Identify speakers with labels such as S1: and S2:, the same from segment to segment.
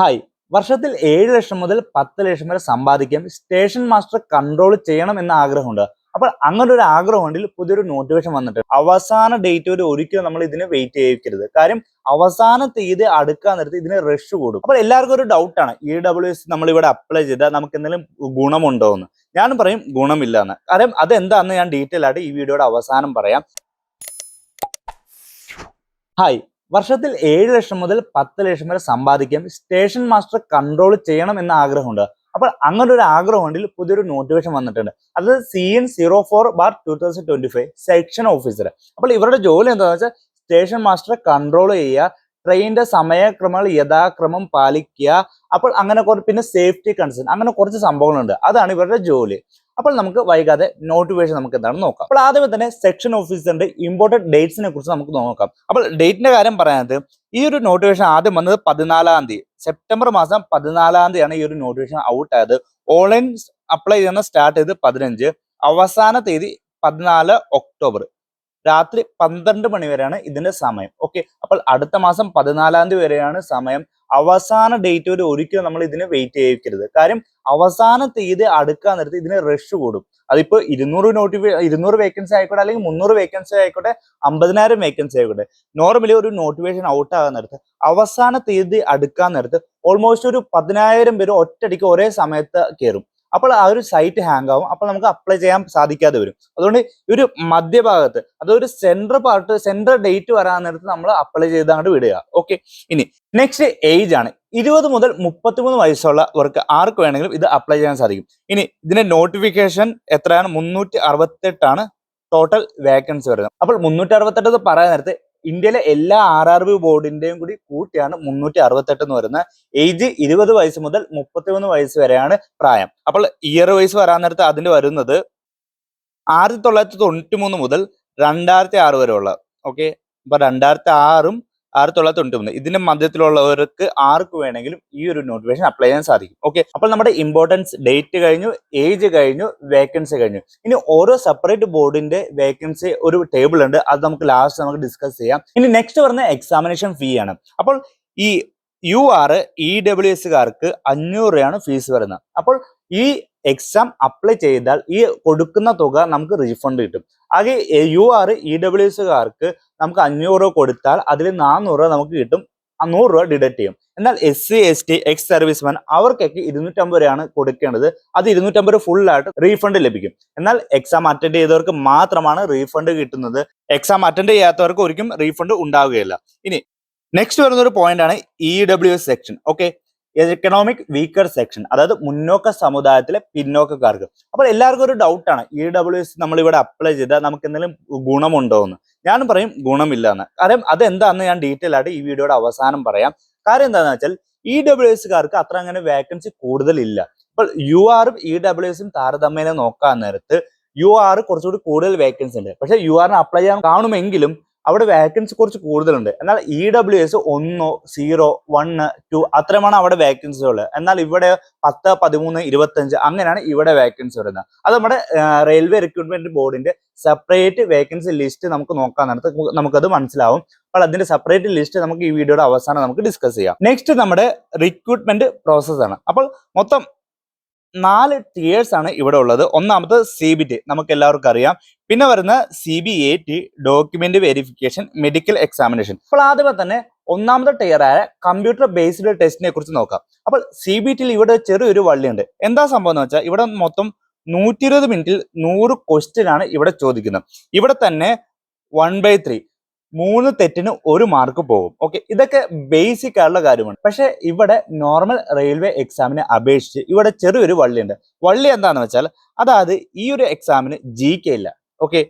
S1: Hi വർഷത്തിൽ ഏഴ് ലക്ഷം മുതൽ പത്ത് ലക്ഷം വരെ സമ്പാദിക്കാൻ സ്റ്റേഷൻ മാസ്റ്റർ കൺട്രോൾ ചെയ്യണം എന്ന ആഗ്രഹമുണ്ട്. അപ്പോൾ അങ്ങനെ ഒരു ആഗ്രഹമുണ്ടെങ്കിൽ പുതിയൊരു നോട്ടിഫിക്കേഷൻ വന്നിട്ട് അവസാന ഡേറ്റ് വരെ ഒരിക്കലും നമ്മൾ ഇതിന് വെയിറ്റ് ചെയ്യിക്കരുത് കാര്യം അവസാന തീയതി അടുക്കാൻ നേരത്ത് ഇതിന് റഷ് കൂടും. അപ്പോൾ എല്ലാവർക്കും ഒരു ഡൗട്ടാണ് ഇ ഡബ്ല്യു എസ് നമ്മൾ ഇവിടെ അപ്ലൈ ചെയ്താൽ നമുക്ക് എന്തെങ്കിലും ഗുണമുണ്ടോ എന്ന്. ഞാൻ പറയും ഗുണമില്ല എന്ന്. കാര്യം അതെന്താണെന്ന് ഞാൻ ഡീറ്റെയിൽ ആയിട്ട് ഈ വീഡിയോയുടെ അവസാനം പറയാം. ഹായ് വർഷത്തിൽ ഏഴ് ലക്ഷം മുതൽ പത്ത് ലക്ഷം വരെ സമ്പാദിക്കാൻ സ്റ്റേഷൻ മാസ്റ്റർ കൺട്രോൾ ചെയ്യണം എന്ന ആഗ്രഹമുണ്ട്. അപ്പോൾ അങ്ങനെ ഒരു ആഗ്രഹമുണ്ടെങ്കിൽ പുതിയൊരു നോട്ടിഫിക്കേഷൻ വന്നിട്ടുണ്ട്. അത് C N zero four bar two thousand twenty five section officer അപ്പോൾ ഇവരുടെ ജോലി എന്താണെന്ന് വെച്ചാൽ സ്റ്റേഷൻ മാസ്റ്റർ കൺട്രോൾ ചെയ്യുക ട്രെയിനിന്റെ സമയക്രമങ്ങൾ യഥാക്രമം പാലിക്കുക. അപ്പോൾ അങ്ങനെ കുറ പിന്നെ സേഫ്റ്റി കൺസേൺ അങ്ങനെ കുറച്ച് സംഭവങ്ങളുണ്ട്. അതാണ് ഇവരുടെ ജോലി. അപ്പോൾ നമുക്ക് വൈകാതെ നോട്ടിഫിക്കേഷൻ നമുക്ക് എന്താണ് നോക്കാം. അപ്പോൾ ആദ്യമേ തന്നെ സെക്ഷൻ ഓഫീസറിന്റെ ഇമ്പോർട്ടന്റ് ഡേറ്റ്സിനെ കുറിച്ച് നമുക്ക് നോക്കാം. അപ്പോൾ ഡേറ്റിന്റെ കാര്യം പറയാനത് ഈ ഒരു നോട്ടിഫിക്കേഷൻ ആദ്യം വന്നത് പതിനാലാം തീയതി. സെപ്റ്റംബർ മാസം പതിനാലാം തീയതിയാണ് ഈ ഒരു നോട്ടിഫിക്കേഷൻ ഔട്ട് ആയത്. ഓൺലൈൻ അപ്ലൈ ചെയ്യുന്ന സ്റ്റാർട്ട് ചെയ്ത് പതിനഞ്ച്. അവസാന തീയതി പതിനാല് ഒക്ടോബർ. രാത്രി പന്ത്രണ്ട് മണി വരെയാണ് ഇതിന്റെ സമയം. ഓക്കെ അപ്പോൾ അടുത്ത മാസം പതിനാലാം തീയതി വരെയാണ് സമയം. അവസാന ഡേറ്റ് വരെ ഒരിക്കലും നമ്മൾ ഇതിന് വെയിറ്റ് ചെയ്യിക്കരുത് കാര്യം അവസാന തീയതി അടുക്കാൻ നേരത്ത് ഇതിന് റഷ് കൂടും. അതിപ്പോ ഇരുന്നൂറ് നോട്ടിഫി ഇരുന്നൂറ് വേക്കൻസി ആയിക്കോട്ടെ അല്ലെങ്കിൽ മുന്നൂറ് വേക്കൻസി ആയിക്കോട്ടെ അമ്പതിനായിരം വേക്കൻസി ആയിക്കോട്ടെ. നോർമലി ഒരു നോട്ടിഫിക്കേഷൻ ഔട്ട് ആകാൻ നേരത്ത് അവസാന തീയതി അടുക്കാൻ നേരത്ത് ഓൾമോസ്റ്റ് ഒരു പതിനായിരം പേര് ഒറ്റടിക്ക് ഒരേ സമയത്ത് കയറും അപ്പോൾ ആ ഒരു സൈറ്റ് ഹാങ് ആവും. അപ്പോൾ നമുക്ക് അപ്ലൈ ചെയ്യാൻ സാധിക്കാതെ വരും. അതുകൊണ്ട് ഒരു മധ്യഭാഗത്ത് അതൊരു സെൻട്രൽ പാർട്ട് സെൻട്രൽ ഡേറ്റ് വരാൻ നേരത്ത് നമ്മൾ അപ്ലൈ ചെയ്താണ്ട് വിടുക. ഓക്കെ ഇനി നെക്സ്റ്റ് ഏജ് ആണ്. ഇരുപത് മുതൽ മുപ്പത്തിമൂന്ന് വയസ്സുള്ളവർക്ക് ആർക്ക് വേണമെങ്കിലും ഇത് അപ്ലൈ ചെയ്യാൻ സാധിക്കും. ഇനി ഇതിന്റെ നോട്ടിഫിക്കേഷൻ എത്രയാണ്? മുന്നൂറ്റി അറുപത്തെട്ടാണ് ടോട്ടൽ വേക്കൻസി വരുന്നത്. അപ്പോൾ മുന്നൂറ്റി അറുപത്തെട്ട് പറയാൻ നേരത്തെ ഇന്ത്യയിലെ എല്ലാ ആർ ആർ ബി ബോർഡിന്റെയും കൂടി കൂട്ടിയാണ് മുന്നൂറ്റി അറുപത്തെട്ട് എന്ന് പറയുന്നത്. ഏജ് ഇരുപത് വയസ്സ് മുതൽ മുപ്പത്തിമൂന്ന് വയസ്സ് വരെയാണ് പ്രായം. അപ്പോൾ ഇയർ വയസ്സ് വരാൻ നേരത്ത് അതിന് വരുന്നത് ആയിരത്തി തൊള്ളായിരത്തി തൊണ്ണൂറ്റി മൂന്ന് മുതൽ രണ്ടായിരത്തി ആറ് വരെയുള്ള. ഓക്കെ? അപ്പൊ രണ്ടായിരത്തി ആറും ആയിരത്തി തൊള്ളായിരത്തി തൊണ്ണൂറ്റി മൂന്ന് ഇതിന്റെ മധ്യത്തിലുള്ളവർക്ക് ആർക്ക് വേണമെങ്കിലും ഈ ഒരു നോട്ടിഫിക്കേഷൻ അപ്ലൈ ചെയ്യാൻ സാധിക്കും. ഓക്കെ അപ്പോൾ നമ്മുടെ ഇമ്പോർട്ടൻസ് ഡേറ്റ് കഴിഞ്ഞു ഏജ് കഴിഞ്ഞു വേക്കൻസി കഴിഞ്ഞു. ഇനി ഓരോ സെപ്പറേറ്റ് ബോർഡിന്റെ വേക്കൻസി ഒരു ടേബിൾ ഉണ്ട്. അത് നമുക്ക് ലാസ്റ്റ് നമുക്ക് ഡിസ്കസ് ചെയ്യാം. ഇനി നെക്സ്റ്റ് പറഞ്ഞ എക്സാമിനേഷൻ ഫീ ആണ്. അപ്പോൾ ഈ യു ആർ ഇ ഡബ്ല്യു എസ്സുകാർക്ക് അഞ്ഞൂറ് രൂപയാണ് ഫീസ് വരുന്നത്. അപ്പോൾ ഈ എക്സാം അപ്ലൈ ചെയ്താൽ ഈ കൊടുക്കുന്ന തുക നമുക്ക് റീഫണ്ട് കിട്ടും. ആകെ യു ആർ ഇ ഡബ്ല്യു എസ്സുകാർക്ക് നമുക്ക് അഞ്ഞൂറ് രൂപ കൊടുത്താൽ അതിൽ നാനൂറ് രൂപ നമുക്ക് കിട്ടും. നൂറ് രൂപ ഡിഡക്ട് ചെയ്യും. എന്നാൽ S C S T ex serviceman അവർക്കൊക്കെ ഇരുന്നൂറ്റമ്പത് രൂപയാണ് കൊടുക്കേണ്ടത്. അത് ഇരുന്നൂറ്റമ്പത് ഫുൾ ആയിട്ട് റീഫണ്ട് ലഭിക്കും. എന്നാൽ എക്സാം അറ്റൻഡ് ചെയ്തവർക്ക് മാത്രമാണ് റീഫണ്ട് കിട്ടുന്നത്. എക്സാം അറ്റൻഡ് ചെയ്യാത്തവർക്ക് ഒരിക്കലും റീഫണ്ട് ഉണ്ടാവുകയില്ല. ഇനി നെക്സ്റ്റ് വരുന്ന ഒരു പോയിന്റ് ആണ് E W S section okay economic weaker section അതായത് മുന്നോക്ക സമുദായത്തിലെ പിന്നോക്കക്കാർക്ക്. അപ്പോൾ എല്ലാവർക്കും ഒരു ഡൗട്ടാണ് ഇ ഡബ്ല്യു എസ് നമ്മൾ ഇവിടെ അപ്ലൈ ചെയ്താൽ നമുക്ക് എന്തെങ്കിലും ഗുണമുണ്ടോ എന്ന്. ഞാൻ പറയും ഗുണമില്ല എന്ന്. കാര്യം അതെന്താണെന്ന് ഞാൻ ഡീറ്റെയിൽ ആയിട്ട് ഈ വീഡിയോയുടെ അവസാനം പറയാം. കാര്യം എന്താണെന്ന് വെച്ചാൽ ഇ ഡബ്ല്യു എസ്സുകാർക്ക് അത്ര അങ്ങനെ വേക്കൻസി കൂടുതലില്ല. അപ്പോൾ യു ആറും ഇ ഡബ്ല്യു എസും താരതമ്യേന നോക്കാൻ നേരത്ത് യു ആർ കുറച്ചുകൂടി കൂടുതൽ വേക്കൻസി ഉണ്ട്. പക്ഷേ യു ആറിന് അപ്ലൈ ചെയ്യാൻ കാണുമെങ്കിലും അവിടെ വേക്കൻസി കുറച്ച് കൂടുതലുണ്ട്. എന്നാൽ ഇ ഡബ്ല്യു എസ് ഒന്നോ സീറോ വണ്ണ് ടു അത്രയുമാണ് അവിടെ വേക്കൻസി ഉള്ളത്. എന്നാൽ ഇവിടെ പത്ത് പതിമൂന്ന് ഇരുപത്തഞ്ച് അങ്ങനെയാണ് ഇവിടെ വേക്കൻസി വരുന്നത്. അത് നമ്മുടെ റെയിൽവേ റിക്രൂട്ട്മെന്റ് ബോർഡിന്റെ സെപ്പറേറ്റ് വേക്കൻസി ലിസ്റ്റ് നമുക്ക് നോക്കാൻ നേരത്ത് നമുക്കത് മനസ്സിലാവും. അപ്പോൾ അതിന്റെ സെപ്പറേറ്റ് ലിസ്റ്റ് നമുക്ക് ഈ വീഡിയോയുടെ അവസാനം നമുക്ക് ഡിസ്കസ് ചെയ്യാം. നെക്സ്റ്റ് നമ്മുടെ റിക്രൂട്ട്മെന്റ് പ്രോസസ്സാണ് അപ്പോൾ മൊത്തം നാല് ടിയേഴ്സ് ആണ് ഇവിടെ ഉള്ളത്. ഒന്നാമത് സി ബി ടി നമുക്ക് എല്ലാവർക്കും അറിയാം. പിന്നെ വരുന്ന C B A T document verification medical examination അപ്പോൾ ആദ്യമേ തന്നെ ഒന്നാമത്തെ ടിയർ ആയ കമ്പ്യൂട്ടർ ബേസ്ഡ് ടെസ്റ്റിനെ കുറിച്ച് നോക്കാം. അപ്പോൾ സി ബി ടിയിൽ ഇവിടെ ചെറിയൊരു വള്ളിയുണ്ട്. എന്താ സംഭവം എന്ന് വെച്ചാൽ ഇവിടെ മൊത്തം നൂറ്റി ഇരുപത് മിനിറ്റിൽ നൂറ് ക്വസ്റ്റ്യൻ ആണ് ഇവിടെ ചോദിക്കുന്നത്. ഇവിടെ തന്നെ വൺ ബൈ ത്രീ മൂന്ന് തെറ്റിന് ഒരു മാർക്ക് പോകും. ഓക്കെ ഇതൊക്കെ ബേസിക് ആയിട്ടുള്ള കാര്യമാണ്. പക്ഷെ ഇവിടെ നോർമൽ റെയിൽവേ എക്സാമിനെ അപേക്ഷിച്ച് ഇവിടെ ചെറിയൊരു വള്ളിയുണ്ട്. വള്ളി എന്താണെന്ന് വെച്ചാൽ അതായത് ഈ ഒരു എക്സാമിന് ജി കെ ഇല്ല. ഓക്കെ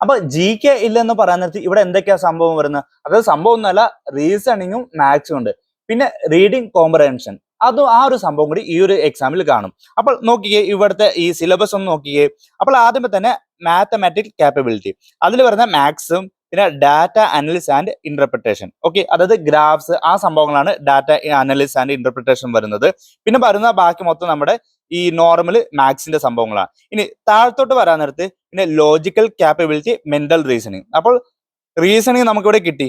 S1: അപ്പൊ ജി കെ ഇല്ലെന്ന് പറയാൻ നിർത്തി ഇവിടെ എന്തൊക്കെയാ സംഭവം വരുന്നത്? അതായത് സംഭവം ഒന്നുമല്ല റീസണിങ്ങും മാത്സും ഉണ്ട്. പിന്നെ റീഡിംഗ് കോംപ്രഹെൻഷൻ അതും ആ ഒരു സംഭവം കൂടി ഈ ഒരു എക്സാമിൽ കാണും. അപ്പോൾ നോക്കിക്കേ ഇവിടുത്തെ ഈ സിലബസ് ഒന്ന് നോക്കിക്കേ. അപ്പോൾ ആദ്യമേ തന്നെ മാത്തമാറ്റിക് കാപ്പബിലിറ്റി അതിൽ വരുന്ന മാത്സും പിന്നെ data analysis and interpretation okay അതായത് ഗ്രാഫ്സ് ആ സംഭവങ്ങളാണ് ഡാറ്റ അനലിസ് ആൻഡ് ഇന്റർപ്രിട്ടേഷൻ വരുന്നത്. പിന്നെ വരുന്ന ബാക്കി മൊത്തം നമ്മുടെ ഈ നോർമൽ മാത്സിന്റെ സംഭവങ്ങളാണ്. ഇനി താഴത്തോട്ട് വരാൻ നേരത്ത് പിന്നെ ലോജിക്കൽ ക്യാപ്പബിലിറ്റി മെന്റൽ റീസണിങ് അപ്പോൾ റീസണിങ് നമുക്കിവിടെ കിട്ടി.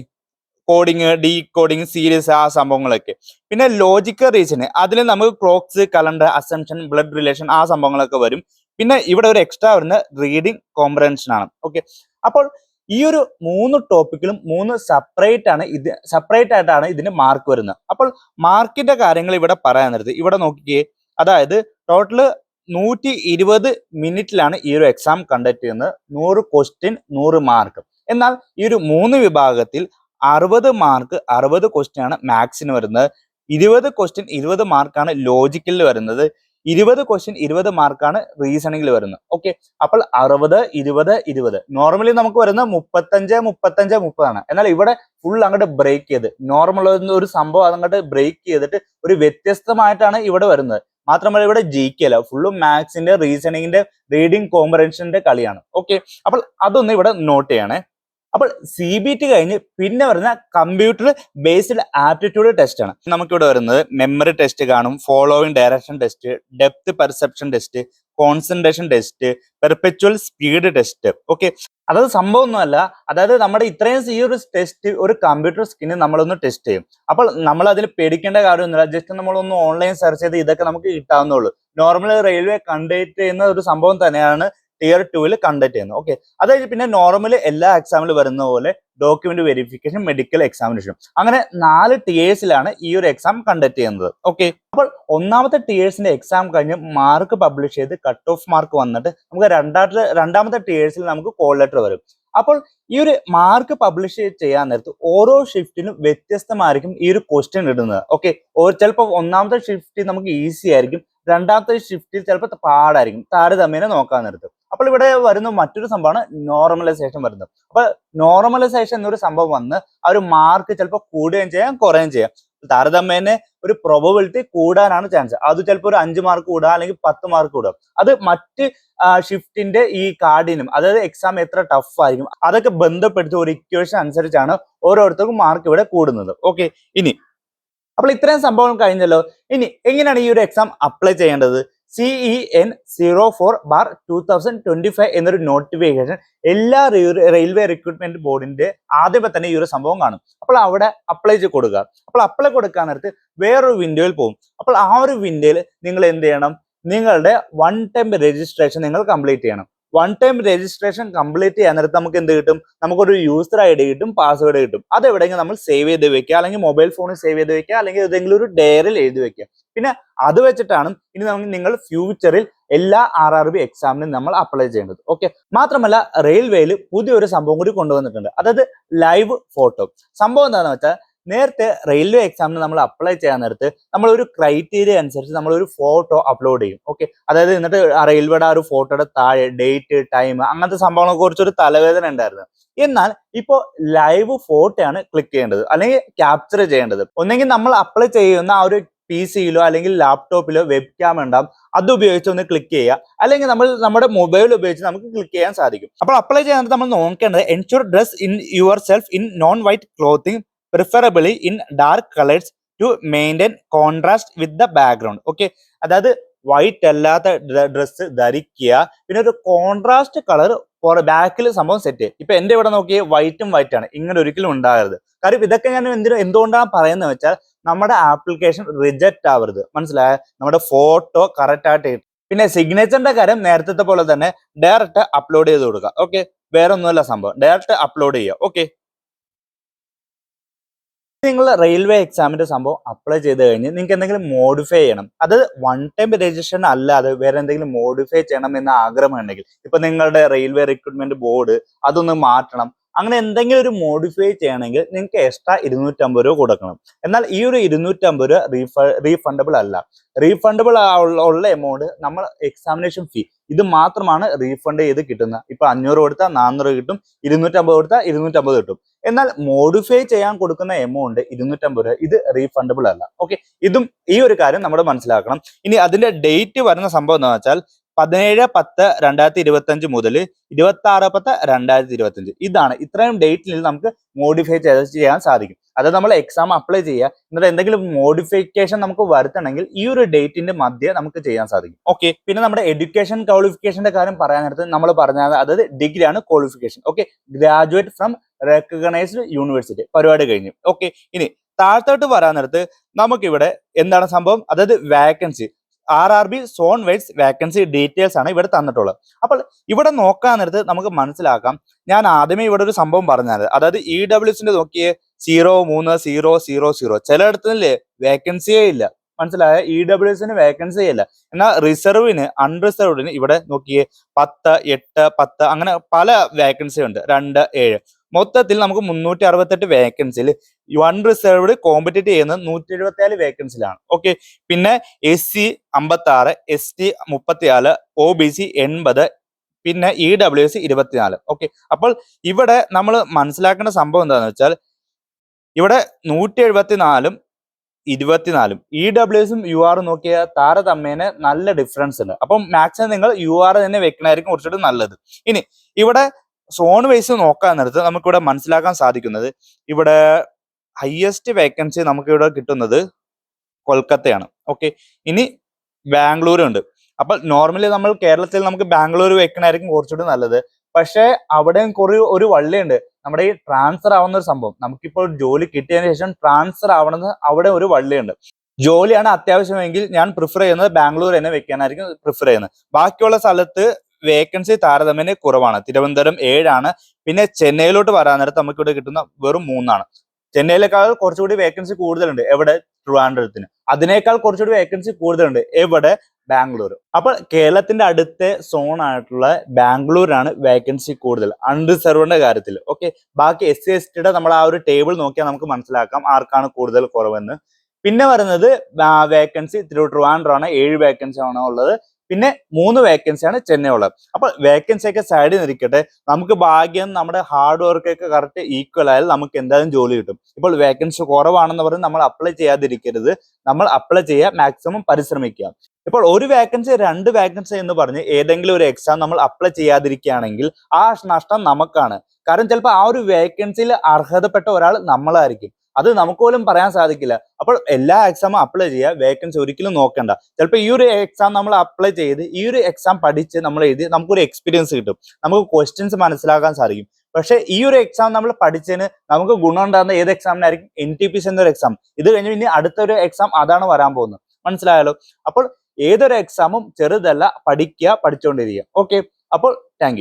S1: കോഡിങ് ഡീ കോഡിങ് സീരീസ് ആ സംഭവങ്ങളൊക്കെ. പിന്നെ ലോജിക്കൽ റീസൺ അതിൽ നമുക്ക് clocks calendar assumption blood relation ആ സംഭവങ്ങളൊക്കെ വരും. പിന്നെ ഇവിടെ ഒരു എക്സ്ട്രാ വരുന്ന റീഡിങ് കോംപ്രഹെൻഷൻ ആണ്. ഓക്കെ അപ്പോൾ ഈ ഒരു മൂന്ന് ടോപ്പിക്കിലും മൂന്ന് സെപ്പറേറ്റ് ആണ് ഇത് സെപ്പറേറ്റ് ആയിട്ടാണ് ഇതിന് മാർക്ക് വരുന്നത്. അപ്പോൾ മാർക്കിന്റെ കാര്യങ്ങൾ ഇവിടെ പറയാൻ നേരത്ത് ഇവിടെ നോക്കിക്കേ അതായത് ടോട്ടൽ നൂറ്റി ഇരുപത് മിനിറ്റിലാണ് ഈ ഒരു എക്സാം കണ്ടക്ട് ചെയ്യുന്നത്. നൂറ് ക്വസ്റ്റ്യൻ നൂറ് മാർക്ക് എന്നാൽ ഈ ഒരു മൂന്ന് വിഭാഗത്തിൽ അറുപത് മാർക്ക് അറുപത് ക്വസ്റ്റ്യൻ ആണ് മാത്സിന് വരുന്നത്. ഇരുപത് ക്വസ്റ്റ്യൻ ഇരുപത് മാർക്കാണ് ലോജിക്കലിൽ വരുന്നത്. ഇരുപത് ക്വസ്റ്റ്യൻ ഇരുപത് മാർക്കാണ് റീസണിങ്ങിൽ വരുന്നത്. ഓക്കെ അപ്പോൾ അറുപത് ഇരുപത് ഇരുപത്. നോർമലി നമുക്ക് വരുന്നത് മുപ്പത്തഞ്ച് മുപ്പത്തഞ്ച് മുപ്പതാണ് എന്നാൽ ഇവിടെ ഫുൾ അങ്ങോട്ട് ബ്രേക്ക് ചെയ്ത് നോർമൽ ഒരു സംഭവം അതങ്ങോട്ട് ബ്രേക്ക് ചെയ്തിട്ട് ഒരു വ്യത്യസ്തമായിട്ടാണ് ഇവിടെ വരുന്നത്. മാത്രമല്ല ഇവിടെ ജി കെ അല്ല ഫുള്ളും മാത്സിന്റെ റീസണിങ്ങിന്റെ റീഡിംഗ് കോമ്പറൻഷന്റെ കളിയാണ്. ഓക്കെ അപ്പോൾ അതൊന്ന് ഇവിടെ നോട്ട് ചെയ്യണേ. അപ്പോൾ സി ബി ടി കഴിഞ്ഞ് പിന്നെ വരുന്ന കമ്പ്യൂട്ടർ ബേസ്ഡ് ആപ്റ്റിറ്റ്യൂഡ് ടെസ്റ്റ് ആണ്. നമുക്കിവിടെ വരുന്നത് മെമ്മറി ടെസ്റ്റ് കാണും following direction test depth perception test concentration test perpetual speed test okay അതായത് സംഭവമൊന്നുമല്ല അതായത് നമ്മുടെ ഇത്രയും ഈ ഒരു ടെസ്റ്റ് ഒരു കമ്പ്യൂട്ടർ സ്കിന്നിൽ നമ്മളൊന്ന് ടെസ്റ്റ് ചെയ്യും. അപ്പോൾ നമ്മൾ അതിൽ പേടിക്കേണ്ട കാര്യമൊന്നുമില്ല. ജസ്റ്റ് നമ്മളൊന്ന് ഓൺലൈൻ സെർച്ച് ചെയ്ത് ഇതൊക്കെ നമുക്ക് കിട്ടാവുന്നുള്ളൂ നോർമൽ റെയിൽവേ കണ്ടക്ട് ചെയ്യുന്ന ഒരു സംഭവം തന്നെയാണ് ടിയർ ടുവിൽ കണ്ടക്ട് ചെയ്യുന്നത് ഓക്കെ അതായത് പിന്നെ നോർമൽ എല്ലാ എക്സാമിലും വരുന്ന പോലെ ഡോക്യുമെന്റ് വെരിഫിക്കേഷൻ മെഡിക്കൽ എക്സാമിനേഷൻ അങ്ങനെ നാല് ടിയേഴ്സിലാണ് ഈ ഒരു എക്സാം കണ്ടക്ട് ചെയ്യുന്നത്. ഓക്കെ അപ്പോൾ ഒന്നാമത്തെ ടിയേഴ്സിന്റെ എക്സാം കഴിഞ്ഞ് മാർക്ക് പബ്ലിഷ് ചെയ്ത് കട്ട് ഓഫ് മാർക്ക് വന്നിട്ട് നമുക്ക് രണ്ടാമത്തെ രണ്ടാമത്തെ ടിയേഴ്സിൽ നമുക്ക് കോൾ ലെറ്റർ വരും. അപ്പോൾ ഈ ഒരു മാർക്ക് പബ്ലിഷ് ചെയ്യാൻ നേരത്ത് ഓരോ ഷിഫ്റ്റിനും വ്യത്യസ്തമായിരിക്കും ഈ ഒരു ക്വസ്റ്റ്യൻ ഇടുന്നത്. ഓക്കെ ചിലപ്പോൾ ഒന്നാമത്തെ ഷിഫ്റ്റ് നമുക്ക് ഈസി ആയിരിക്കും. രണ്ടാമത്തെ ഷിഫ്റ്റിൽ ചിലപ്പോൾ പാടായിരിക്കും. താരതമ്യേന നോക്കാൻ നേരത്ത്. അപ്പോൾ ഇവിടെ വരുന്ന മറ്റൊരു സംഭവമാണ് നോർമലൈസേഷൻ വരുന്നത്. അപ്പൊ നോർമലൈസേഷൻ എന്നൊരു സംഭവം വന്ന് ആ ഒരു മാർക്ക് ചിലപ്പോൾ കൂടുകയും ചെയ്യാം കുറയുകയും ചെയ്യാം. താരതമ്യേന ഒരു പ്രോബബിലിറ്റി കൂടാനാണ് ചാൻസ് അത് ചിലപ്പോൾ ഒരു അഞ്ച് മാർക്ക് കൂടുക അല്ലെങ്കിൽ പത്ത് മാർക്ക് കൂടുക. അത് മറ്റ് ഷിഫ്റ്റിന്റെ ഈ കാർഡിനും അതായത് എക്സാം എത്ര ടഫ് ആയിരിക്കും അതൊക്കെ ബന്ധപ്പെടുത്തി ഒരു ഇക്വേഷൻ അനുസരിച്ചാണ് ഓരോരുത്തർക്കും മാർക്ക് ഇവിടെ കൂടുന്നത്. ഓക്കെ ഇനി. അപ്പോൾ ഇത്രയും സംഭവം കഴിഞ്ഞല്ലോ. ഇനി എങ്ങനെയാണ് ഈ ഒരു എക്സാം അപ്ലൈ ചെയ്യേണ്ടത്? CE N zero four bar two thousand twenty five എന്നൊരു നോട്ടിഫിക്കേഷൻ എല്ലാ റെയിൽവേ റിക്രൂട്ട്മെന്റ് ബോർഡിന്റെ ആദ്യമേ തന്നെ ഈ ഒരു സംഭവം കാണും. അപ്പോൾ അവിടെ അപ്ലൈ ചെയ്ത് കൊടുക്കുക. അപ്പോൾ അപ്ലൈ കൊടുക്കാൻ നേരത്ത് വേറൊരു വിൻഡോയിൽ പോകും. അപ്പോൾ ആ ഒരു വിൻഡോയിൽ നിങ്ങൾ എന്ത് ചെയ്യണം? നിങ്ങളുടെ വൺ ടൈം രജിസ്ട്രേഷൻ നിങ്ങൾ കംപ്ലീറ്റ് ചെയ്യണം. വൺ ടൈം രജിസ്ട്രേഷൻ കംപ്ലീറ്റ് ചെയ്യാൻ നേരത്ത് നമുക്ക് എന്ത് കിട്ടും? നമുക്കൊരു യൂസർ ഐ ഡി കിട്ടും പാസ്വേഡ് കിട്ടും. അത് എവിടെയെങ്കിലും നമ്മൾ സേവ് ചെയ്ത് വെക്കുക. അല്ലെങ്കിൽ മൊബൈൽ ഫോണിൽ സേവ് ചെയ്ത് വെക്കുക. അല്ലെങ്കിൽ ഏതെങ്കിലും ഒരു ഡയറിൽ എഴുതി വെക്കുക. പിന്നെ അത് വെച്ചിട്ടാണ് ഇനി നമുക്ക് നിങ്ങൾ ഫ്യൂച്ചറിൽ എല്ലാ ആർ ആർ ബി എക്സാമിനും നമ്മൾ അപ്ലൈ ചെയ്യേണ്ടത്. ഓക്കെ മാത്രമല്ല റെയിൽവേയിൽ പുതിയൊരു സംഭവം കൂടി കൊണ്ടുവന്നിട്ടുണ്ട്. അതായത് ലൈവ് ഫോട്ടോ സംഭവം എന്താണെന്ന് വെച്ചാൽ നേരത്തെ റെയിൽവേ എക്സാമിന് നമ്മൾ അപ്ലൈ ചെയ്യാൻ നേരത്ത് നമ്മൾ ഒരു ക്രൈറ്റീരിയ അനുസരിച്ച് നമ്മൾ ഒരു ഫോട്ടോ അപ്ലോഡ് ചെയ്യും. ഓക്കെ അതായത് എന്നിട്ട് ആ റെയിൽവേയുടെ ആ ഒരു ഫോട്ടോയുടെ താഴെ ഡേറ്റ് ടൈം അങ്ങനത്തെ സംഭവങ്ങളെ കുറിച്ചൊരു തലവേദന ഉണ്ടായിരുന്നു. എന്നാൽ ഇപ്പോൾ ലൈവ് ഫോട്ടോയാണ് ക്ലിക്ക് ചെയ്യേണ്ടത്. അല്ലെങ്കിൽ ക്യാപ്ചർ ചെയ്യേണ്ടത്. ഒന്നെങ്കിൽ നമ്മൾ അപ്ലൈ ചെയ്യുന്ന ആ ഒരു പി സിയിലോ അല്ലെങ്കിൽ ലാപ്ടോപ്പിലോ വെബ് ക്യാം ഉണ്ടാവും. അത് ഉപയോഗിച്ച് ഒന്ന് ക്ലിക്ക് ചെയ്യുക. അല്ലെങ്കിൽ നമ്മൾ നമ്മുടെ മൊബൈൽ ഉപയോഗിച്ച് നമുക്ക് ക്ലിക്ക് ചെയ്യാൻ സാധിക്കും. അപ്പോൾ അപ്ലൈ ചെയ്യാൻ നമ്മൾ നോക്കേണ്ടത് ensure dress in yourself in non white clothing preferably in dark colours to maintain contrast with the background okay അതായത് വൈറ്റ് അല്ലാത്ത ഡ്രസ്സ് ധരിക്കുക. പിന്നെ ഒരു കോൺട്രാസ്റ്റ് കളർ ബാക്കിൽ സംഭവം സെറ്റ് ഇപ്പൊ എന്റെ ഇവിടെ നോക്കിയാൽ വൈറ്റും വൈറ്റ് ആണ്. ഇങ്ങനെ ഒരിക്കലും ഉണ്ടാകരുത്. കാര്യം ഇതൊക്കെ ഞാൻ എന്തിനു എന്തുകൊണ്ടാണ് പറയുന്നത് വെച്ചാൽ നമ്മുടെ ആപ്ലിക്കേഷൻ റിജക്റ്റ് ആവരുത്. മനസ്സിലായ? നമ്മുടെ ഫോട്ടോ കറക്റ്റ് ആയിട്ട്. പിന്നെ സിഗ്നേച്ചറിന്റെ കാര്യം നേരത്തെ പോലെ തന്നെ ഡയറക്റ്റ് അപ്ലോഡ് ചെയ്ത് കൊടുക്കുക. ഓക്കെ വേറെ ഒന്നുമല്ല സംഭവം. ഡയറക്റ്റ് അപ്ലോഡ് ചെയ്യുക. ഓക്കെ നിങ്ങൾ റെയിൽവേ എക്സാമിന്റെ സംഭവം അപ്ലൈ ചെയ്ത് കഴിഞ്ഞ് നിങ്ങൾക്ക് എന്തെങ്കിലും മോഡിഫൈ ചെയ്യണം. അത് വൺ ടൈം രജിസ്ട്രേഷൻ അല്ലാതെ വേറെ എന്തെങ്കിലും മോഡിഫൈ ചെയ്യണം എന്ന ആഗ്രഹം ഉണ്ടെങ്കിൽ ഇപ്പൊ നിങ്ങളുടെ റെയിൽവേ റിക്രൂട്ട്മെന്റ് ബോർഡ് അതൊന്ന് മാറ്റണം. അങ്ങനെ എന്തെങ്കിലും ഒരു മോഡിഫൈ ചെയ്യണമെങ്കിൽ നിങ്ങൾക്ക് എക്സ്ട്രാ ഇരുന്നൂറ്റമ്പത് രൂപ കൊടുക്കണം. എന്നാൽ ഈ ഒരു ഇരുന്നൂറ്റമ്പത് രൂപ റീഫ റീഫണ്ടബിൾ അല്ല. റീഫണ്ടബിൾ ഉള്ള എമൗണ്ട് നമ്മൾ എക്സാമിനേഷൻ ഫീ ഇത് മാത്രമാണ് റീഫണ്ട് ചെയ്ത് കിട്ടുന്നത്. ഇപ്പൊ അഞ്ഞൂറ് കൊടുത്താൽ നാനൂറ് കിട്ടും ഇരുന്നൂറ്റമ്പത് കൊടുത്താൽ ഇരുന്നൂറ്റമ്പത് കിട്ടും. എന്നാൽ മോഡിഫൈ ചെയ്യാൻ കൊടുക്കുന്ന എമൗണ്ട് ഇരുന്നൂറ്റമ്പത് രൂപ. ഇത് റീഫണ്ടബിൾ അല്ല. ഓക്കെ ഇതും ഈ ഒരു കാര്യം നമ്മൾ മനസ്സിലാക്കണം. ഇനി അതിന്റെ ഡേറ്റ് വരുന്ന സംഭവം എന്താണെന്ന് വെച്ചാൽ പതിനേഴ് പത്ത് രണ്ടായിരത്തി ഇരുപത്തി അഞ്ച് മുതൽ ഇരുപത്തി ആറ് പത്ത് രണ്ടായിരത്തി ഇരുപത്തി അഞ്ച് ഇതാണ് ഇത്രയും ഡേറ്റിൽ നമുക്ക് മോഡിഫൈ ചെയ്ത് ചെയ്യാൻ സാധിക്കും. അത് നമ്മൾ എക്സാം അപ്ലൈ ചെയ്യുക. എന്നിട്ട് എന്തെങ്കിലും മോഡിഫിക്കേഷൻ നമുക്ക് വരുത്തണമെങ്കിൽ ഈ ഒരു ഡേറ്റിന്റെ മധ്യ നമുക്ക് ചെയ്യാൻ സാധിക്കും. ഓക്കെ പിന്നെ നമ്മുടെ എഡ്യൂക്കേഷൻ ക്വാളിഫിക്കേഷന്റെ കാര്യം പറയാൻ നേരത്ത് നമ്മൾ പറഞ്ഞ അതായത് ഡിഗ്രിയാണ് qualification okay graduate from recognised university പരിപാടി കഴിഞ്ഞു. ഓക്കെ ഇനി താഴത്തോട്ട് വരാൻ നേരത്ത് നമുക്കിവിടെ എന്താണ് സംഭവം? അതായത് vacancy R R B zone wise vacancy details ആണ് ഇവിടെ തന്നിട്ടുള്ളത്. അപ്പോൾ ഇവിടെ നോക്കാൻ നേരത്ത് നമുക്ക് മനസ്സിലാക്കാം. ഞാൻ ആദ്യമേ ഇവിടെ ഒരു സംഭവം പറഞ്ഞത് അതായത് ഇ ഡബ്ല്യുസിന്റെ നോക്കിയേ സീറോ മൂന്ന് സീറോ സീറോ സീറോ. ചിലയിടത്തുനില്ലേ വേക്കൻസിയേ ഇല്ല. മനസ്സിലായ? ഇ ഡബ്ല്യുസിന് വേക്കൻസി ഇല്ല. എന്നാൽ റിസർവിന് അൺറിസർവ്ഡിന് ഇവിടെ നോക്കിയേ പത്ത് എട്ട് പത്ത് അങ്ങനെ പല വേക്കൻസി ഉണ്ട് രണ്ട് ഏഴ്. മൊത്തത്തിൽ നമുക്ക് മുന്നൂറ്റി അറുപത്തെട്ട് വേക്കൻസിയിൽ വൺ റിസർവ്ഡ് കോമ്പറ്റേറ്റ് ചെയ്യുന്നത് നൂറ്റി എഴുപത്തിനാല് വേക്കൻസിലാണ് ഓക്കെ പിന്നെ എസ് സി അമ്പത്തി ആറ് എസ് ടി മുപ്പത്തിനാല് ഒ ബി സി എൺപത് പിന്നെ ഇ ഡബ്ല്യു എസ് ഇരുപത്തിനാല്. ഓക്കെ അപ്പോൾ ഇവിടെ നമ്മൾ മനസ്സിലാക്കേണ്ട സംഭവം എന്താണെന്ന് വെച്ചാൽ ഇവിടെ നൂറ്റി എഴുപത്തിനാലും ഇരുപത്തിനാലും ഇ ഡബ്ല്യു എസും യു ആറും നോക്കിയ താരതമ്യേന നല്ല ഡിഫറൻസ് ഉണ്ട്. അപ്പം മാക്സിമം നിങ്ങൾ യു ആർ തന്നെ വെക്കണമായിരിക്കും കുറച്ചുകൂടി നല്ലത്. ഇനി ഇവിടെ സോൺ വൈസ് നോക്കാൻ നേരത്ത് നമുക്കിവിടെ മനസ്സിലാക്കാൻ സാധിക്കുന്നത് ഇവിടെ ഹയസ്റ്റ് വേക്കൻസി നമുക്ക് ഇവിടെ കിട്ടുന്നത് കൊൽക്കത്തയാണ്. ഓക്കെ ഇനി ബാംഗ്ലൂരും ഉണ്ട് അപ്പോൾ നോർമലി നമ്മൾ കേരളത്തിൽ നമുക്ക് ബാംഗ്ലൂർ വെക്കണമായിരിക്കും കുറച്ചുകൂടി നല്ലത്. പക്ഷേ അവിടെയും കുറെ ഒരു വള്ളിയുണ്ട്. നമ്മുടെ ഈ ട്രാൻസ്ഫർ ആവുന്ന ഒരു സംഭവം. നമുക്കിപ്പോൾ ജോലി കിട്ടിയതിന് ശേഷം ട്രാൻസ്ഫർ ആവണമെന്ന് അവിടെ ഒരു വള്ളിയുണ്ട്. ജോലിയാണ് അത്യാവശ്യമെങ്കിൽ ഞാൻ പ്രിഫർ ചെയ്യുന്നത് ബാംഗ്ലൂർ തന്നെ വെക്കാനായിരിക്കും പ്രിഫർ ചെയ്യുന്നത്. ബാക്കിയുള്ള സ്ഥലത്ത് വേക്കൻസി താരതമ്യേന കുറവാണ്. തിരുവനന്തപുരം ഏഴാണ്. പിന്നെ ചെന്നൈയിലോട്ട് വരാൻ നേരത്ത് നമുക്ക് ഇവിടെ കിട്ടുന്ന വെറും മൂന്നാണ്. ചെന്നൈയിലേക്കാൾ കുറച്ചുകൂടി വേക്കൻസി കൂടുതലുണ്ട്. എവിടെ? ട്രിവാൻഡ്രത്തിന്. അതിനേക്കാൾ കുറച്ചുകൂടി വേക്കൻസി കൂടുതലുണ്ട്. എവിടെ? ബാംഗ്ലൂർ അപ്പോൾ കേരളത്തിന്റെ അടുത്ത സോൺ ആയിട്ടുള്ള ബാംഗ്ലൂരാണ് വേക്കൻസി കൂടുതൽ. അൺറിസർവ്ഡിന്റെ കാര്യത്തിൽ. ഓക്കെ ബാക്കി എസ് സി എസ് ടിയുടെ നമ്മൾ ആ ഒരു ടേബിൾ നോക്കിയാൽ നമുക്ക് മനസ്സിലാക്കാം ആർക്കാണ് കൂടുതൽ കുറവെന്ന്. പിന്നെ വരുന്നത് വേക്കൻസി തിരു ട്രിവാൻഡ്രമാണ് ഏഴ് വേക്കൻസി ആണ് ഉള്ളത് പിന്നെ മൂന്ന് വേക്കൻസിയാണ് ചെന്നൈ ഉള്ളത് അപ്പോൾ വേക്കൻസി ഒക്കെ സൈഡിൽ നിൽക്കട്ടെ. നമുക്ക് ഭാഗ്യം നമ്മുടെ ഹാർഡ് വർക്ക് ഒക്കെ കറക്റ്റ് ഈക്വൽ ആയാൽ നമുക്ക് എന്തായാലും ജോലി കിട്ടും. ഇപ്പോൾ വേക്കൻസി കുറവാണെന്ന് പറഞ്ഞ് നമ്മൾ അപ്ലൈ ചെയ്യാതിരിക്കരുത്. നമ്മൾ അപ്ലൈ ചെയ്യാൻ മാക്സിമം പരിശ്രമിക്കുക. ഇപ്പോൾ ഒരു വേക്കൻസി രണ്ട് വേക്കൻസി എന്ന് പറഞ്ഞ് ഏതെങ്കിലും ഒരു എക്സാം നമ്മൾ അപ്ലൈ ചെയ്യാതിരിക്കുകയാണെങ്കിൽ ആ നഷ്ടം നമുക്കാണ്. കാരണം ചിലപ്പോൾ ആ ഒരു വേക്കൻസിയിൽ അർഹതപ്പെട്ട ഒരാൾ നമ്മളായിരിക്കും. അത് നമുക്ക് പോലും പറയാൻ സാധിക്കില്ല. അപ്പോൾ എല്ലാ എക്സാമും അപ്ലൈ ചെയ്യുക. വേക്കൻസി ഒരിക്കലും നോക്കണ്ട. ചിലപ്പോൾ ഈ ഒരു എക്സാം നമ്മൾ അപ്ലൈ ചെയ്ത് ഈ ഒരു എക്സാം പഠിച്ച് നമ്മൾ എഴുതി നമുക്കൊരു എക്സ്പീരിയൻസ് കിട്ടും. നമുക്ക് ക്വസ്റ്റ്യൻസ് മനസ്സിലാക്കാൻ സാധിക്കും. പക്ഷെ ഈ ഒരു എക്സാം നമ്മൾ പഠിച്ചതിന് നമുക്ക് ഗുണം ഉണ്ടാകുന്ന ഏത് എക്സാമിനായിരിക്കും എൻ ടി പി സി എന്നൊരു എക്സാം ഇത് കഴിഞ്ഞ് ഇനി അടുത്തൊരു എക്സാം അതാണ് വരാൻ പോകുന്നത്. മനസ്സിലായാലോ അപ്പോൾ ഏതൊരു എക്സാമും ചെറുതല്ല പഠിക്കുക പഠിച്ചുകൊണ്ടിരിക്കുക ഓക്കെ അപ്പോൾ താങ്ക്